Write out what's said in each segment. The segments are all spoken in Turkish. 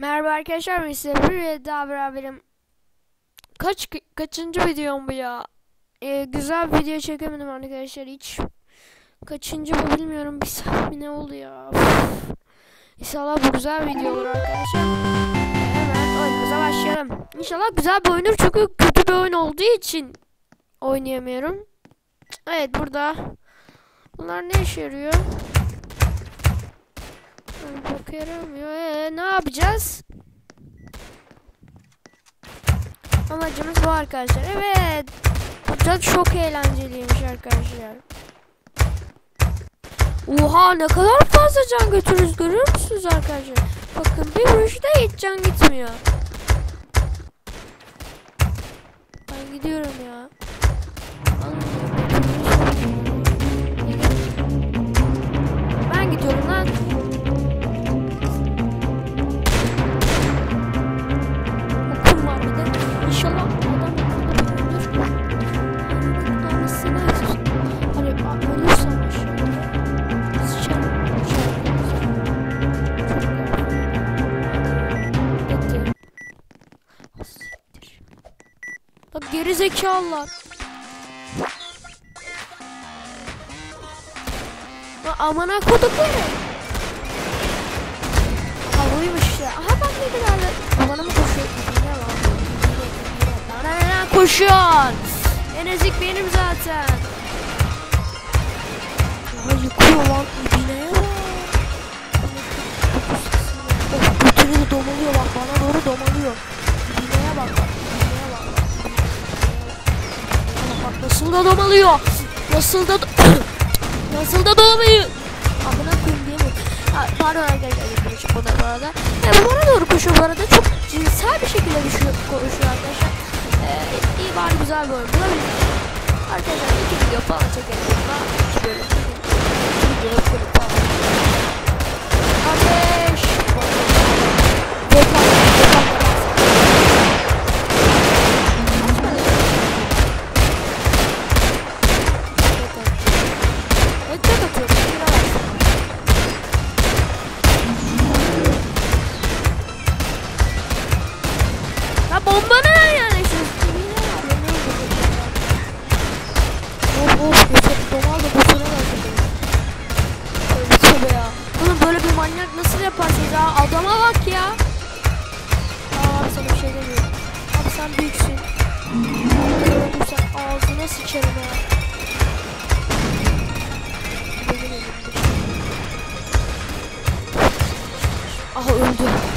Merhaba arkadaşlar ben size bir daha beraberim. Kaç kaçıncı videom bu ya? Ee, güzel bir video çekemedim arkadaşlar hiç. Kaçıncı bu bilmiyorum bir saat ne oldu ya? İnşallah bu güzel video olur arkadaşlar. Hemen oyunumuza başlayalım. İnşallah güzel bir oyunur çünkü kötü bir oyun olduğu için oynayamıyorum. Evet burada. Bunlar ne işe yarıyor? Bok yaramıyor. Ee, ne yapacağız? Amacımız bu arkadaşlar. Evet. Bu da çok eğlenceliymiş arkadaşlar. Oha ne kadar fazla can götürürüz görüyor musunuz arkadaşlar? Bakın bir vuruşta hiç can gitmiyor. Ben gidiyorum ya. Geri zekalılar. Lan Amına kodukları. Havalıymış ya. Aha bak ne kadar da. Bana mı koşuyor? Ne var? Lan koşuyorsun? En ezik benim zaten. Ya yıkıyor lan ibineye bak. Of götünü de domalıyor bak bana doğru domalıyor. İbineye bak bak. Bak nasıl da domalıyor. Nasıl da Nasıl da domalıyor. Amına koyayım diyemem. Ha, pardon arkadaşlar bu da bu arada. E, bu bana doğru koşuyor bu arada. Çok cinsel bir şekilde düşüyor, konuşuyor arkadaşlar. E, iyi bari güzel bir oyun bulabiliriz. Arkadaşlar iki video falan çekelim. Bölüm çekelim. İki video Ya bomba ne yani? Şu üstüne ne var? Ne Of of geçip domal da başladı. Öyle tövbe ya. Oğlum böyle bir manyak nasıl yaparsınız ya? Adama bak ya. Aa abi sana bir şey demiyorum. Abi sen büyüksün. Öldürsen ağzına sıçarım ya. Aha öldü.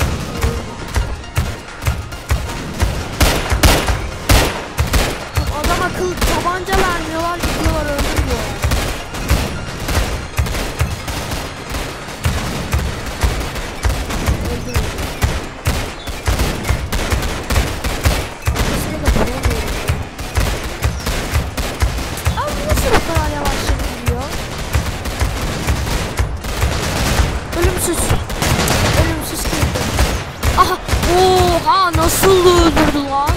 Ölümsüz. Ölümsüz kırdı. Aha. Oha nasıl öldürdü lan?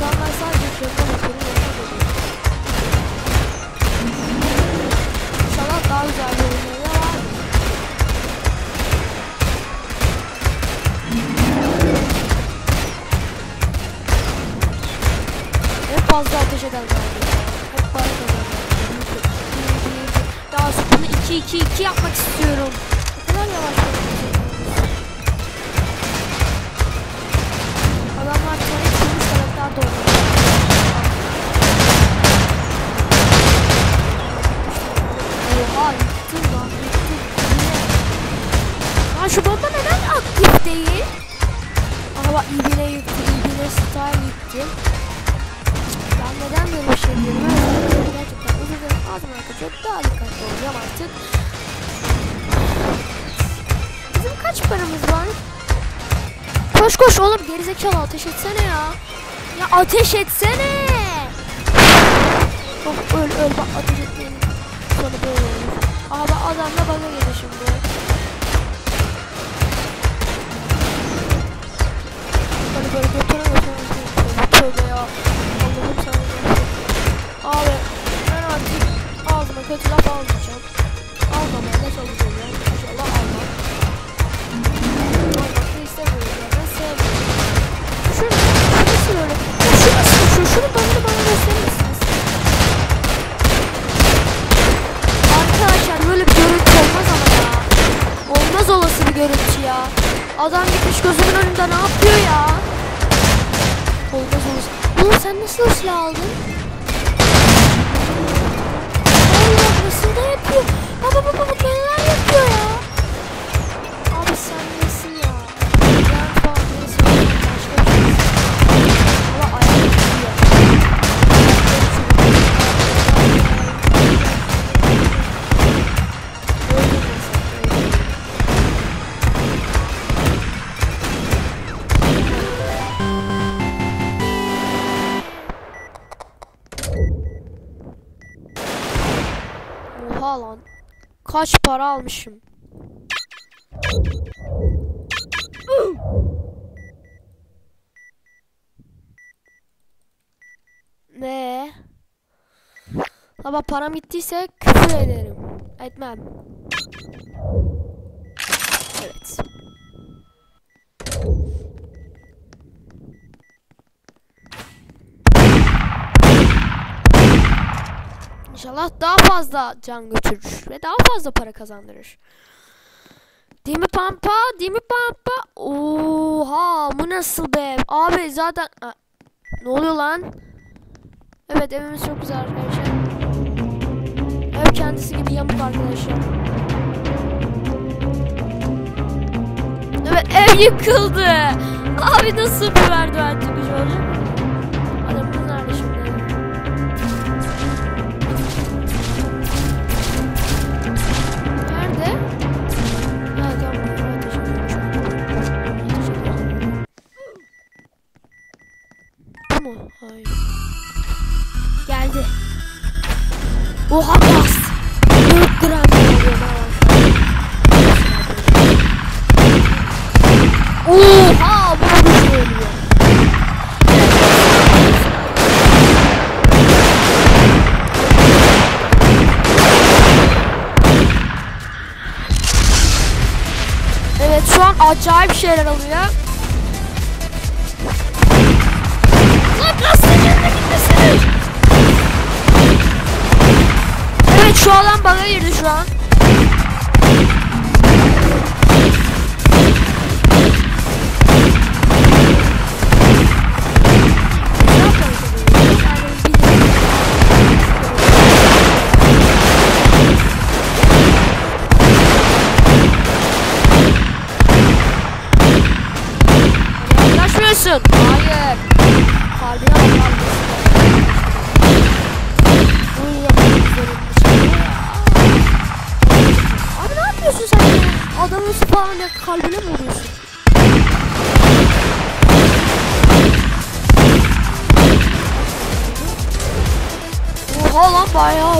Ben ben sadece şuradan bakıyorum. İnşallah daha güzel bir var. Hep fazla ateş eden 2-2 yapmak istiyorum. Arkadaşlar daha dikkatli olacağım artık. Bizim kaç paramız var? Koş koş oğlum gerizekalı ateş etsene ya. Ya ateş etsene. Of öl öl bak ateş etmeyin. Sonra böyle olur. Bak adamla bana gelir şimdi. Böyle böyle götüre götüre. Tövbe ya. kötü laf almayacağım. Almamaya da çalışacağım. İnşallah almam. Almakta istemiyorum şey ya. Ben sevmiyorum. Şunu, şunu öyle. Ya şunu sıkışıyor. Şunu bana bana gösterir misiniz? Arkadaşlar böyle bir görüntü olmaz ama ya. Olmaz olası bir görüntü ya. Adam gitmiş gözümün önünde ne yapıyor ya? Olmaz olası. Oğlum sen nasıl silah aldın? Allah nasıl da yapıyor? Baba Oha lan. Kaç para almışım? Ne? Ama param gittiyse küfür ederim. Etmem. Evet. İnşallah daha fazla can götürür ve daha fazla para kazandırır. Değil mi pampa? Değil mi pampa? Oha bu nasıl be? Abi zaten... Aa, ne oluyor lan? Evet evimiz çok güzel arkadaşlar. Ev kendisi gibi yamuk arkadaşlar. Evet ev yıkıldı. Abi nasıl bir merdiven çıkış olacak? Evet şu an acayip şeyler oluyor. Lan lastiğin yanına gitmesene. Evet şu adam bana girdi şu an. Ne yapalım tabii? Yani bilmiyorum. Yaklaşmıyorsun. Hayır. Kalbine bak kalbine. Bu yapmak üzerinde şey. Abi ne yapıyorsun sen ya? Spawn'ına kalbine mi vuruyorsun? Oha lan bayağı